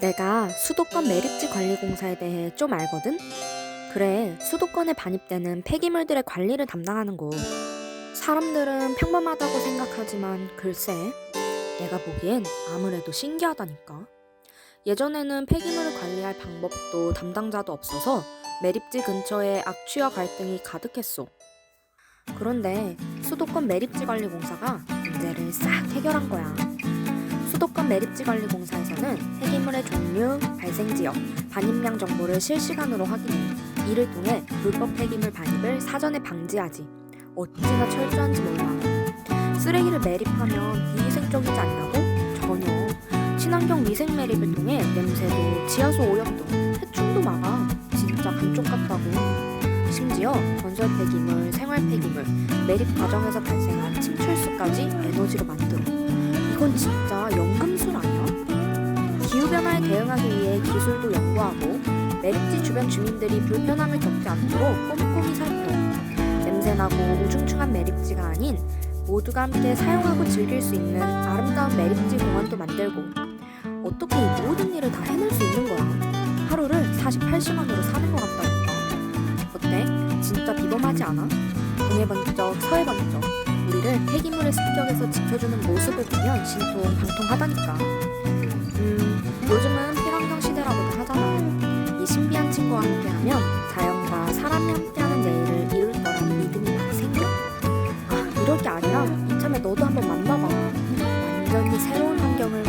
내가 수도권 매립지 관리 공사에 대해 좀 알거든? 그래, 수도권에 반입되는 폐기물들의 관리를 담당하는 곳. 사람들은 평범하다고 생각하지만 글쎄, 내가 보기엔 아무래도 신기하다니까. 예전에는 폐기물을 관리할 방법도 담당자도 없어서 매립지 근처에 악취와 갈등이 가득했어. 그런데 수도권 매립지 관리 공사가 문제를 싹 해결한 거야. 수도권 매립지 관리 공사에서는 폐기물의 종류, 발생 지역, 반입량 정보를 실시간으로 확인해 이를 통해 불법 폐기물 반입을 사전에 방지하지. 어찌나 철저한지 몰라. 쓰레기를 매립하면 비위생적이지 않냐고? 전혀. 친환경 미생 매립을 통해 냄새도 지하수 오염도 해충도 막아. 진짜 감쪽 같다고. 심지어 건설 폐기물, 생활 폐기물, 매립 과정에서 발생한 침출수까지 에너지로 만들어. 이건 진짜 연금술 아니야? 기후변화에 대응하기 위해 기술도 연구하고 매립지 주변 주민들이 불편함을 겪지 않도록 꼼꼼히 살펴 냄새나고 우중충한 매립지가 아닌 모두가 함께 사용하고 즐길 수 있는 아름다운 매립지 공원도 만들고 어떻게 이 모든 일을 다 해낼 수 있는 거야? 하루를 48시간으로 사는 것 같다니까 어때? 진짜 비범하지 않아? 동해 번쩍 서해 번쩍 폐기물의 습격에서 지켜주는 모습을 보면 신통방통하다니까. 음, 요즘은 필환경 시대라고도 하잖아. 이 신비한 친구와 함께하면 자연과 사람이 함께하는 내일을 이룰 거라는 믿음이 막 생겨. 아, 이럴 게 아니라 이참에 너도 한번 만나봐. 완전히 새로운 환경을